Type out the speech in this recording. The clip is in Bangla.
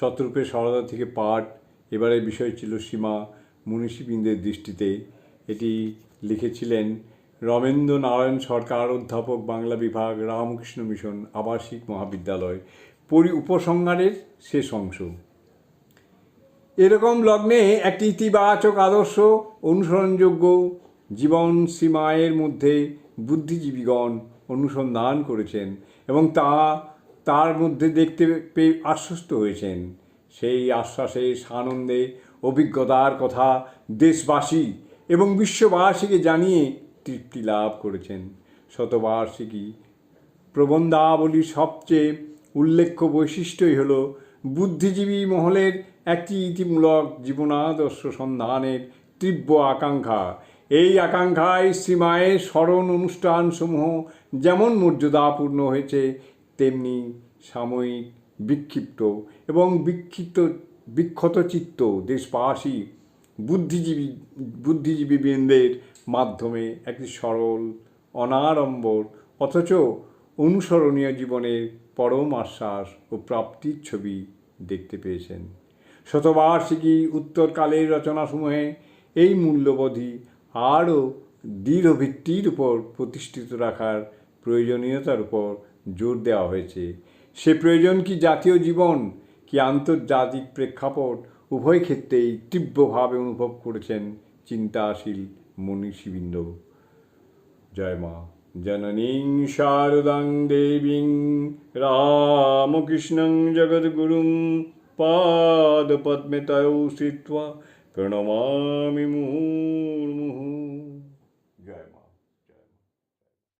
শতরূপে সারদা থেকে পাঠ এবারের বিষয় ছিল সীমা, মনীষীবৃন্দের দৃষ্টিতে। এটি লিখেছিলেন রমেন্দ্র নারায়ণ সরকার, অধ্যাপক, বাংলা বিভাগ, রামকৃষ্ণ মিশন, আবাসিক মহাবিদ্যালয়। পরি উপসংহারের শেষ অংশ। এরকম লগ্নে একটি ইতিবাচক আদর্শ অনুসরণযোগ্য জীবন সীমায়ের মধ্যে বুদ্ধিজীবীগণ অনুসন্ধান করেছেন এবং তা তার মধ্যে দেখতে পেয়ে আশ্বস্ত হয়েছেন। সেই আশ্বাসে সানন্দে অভিজ্ঞতার কথা দেশবাসী এবং বিশ্ববাসীকে জানিয়ে তৃপ্তি লাভ করেছেন। শতবার্ষিকী প্রবন্ধাবলীর সবচেয়ে উল্লেখ্য বৈশিষ্ট্যই হল, বুদ্ধিজীবী মহলের একটি ইতিমূলক জীবনাদর্শ সন্ধানের তীব্র আকাঙ্ক্ষা। এই আকাঙ্ক্ষায় শ্রীমায়ের স্মরণ অনুষ্ঠানসমূহ যেমন মর্যাদাপূর্ণ হয়েছে তেমনি সাময়িক বিক্ষিপ্ত এবং বিক্ষিপ্ত, বিক্ষত চিত্ত দেশবাসী, বুদ্ধিজীবী, বুদ্ধিজীবীবৃন্দের মাধ্যমে একটি সরল, অনাড়ম্বর, অথচ অনুসরণীয় জীবনের পরম আশ্বাস ও প্রাপ্তির ছবি দেখতে পেয়েছেন। শতবার্ষিকী উত্তরকালের রচনাসমূহে এই মূল্যবোধই আরও দৃঢ় ভিত্তির উপর প্রতিষ্ঠিত রাখার প্রয়োজনীয়তার উপর জোর দেওয়া হয়েছে। সে প্রয়োজন কি জাতীয় জীবন, কি আন্তর্জাতিক প্রেক্ষাপট, উভয় ক্ষেত্রেই তীব্রভাবে অনুভব করেছেন চিন্তাশীল মনীষীবৃন্দ। জয় মা। জননীং শারদাং দেবীং রামকৃষ্ণং জগদ্গুরুং পাদপদ্মে তয়ৌ স্থিত্वा প্রণমামি মুহুর্মুহুঃ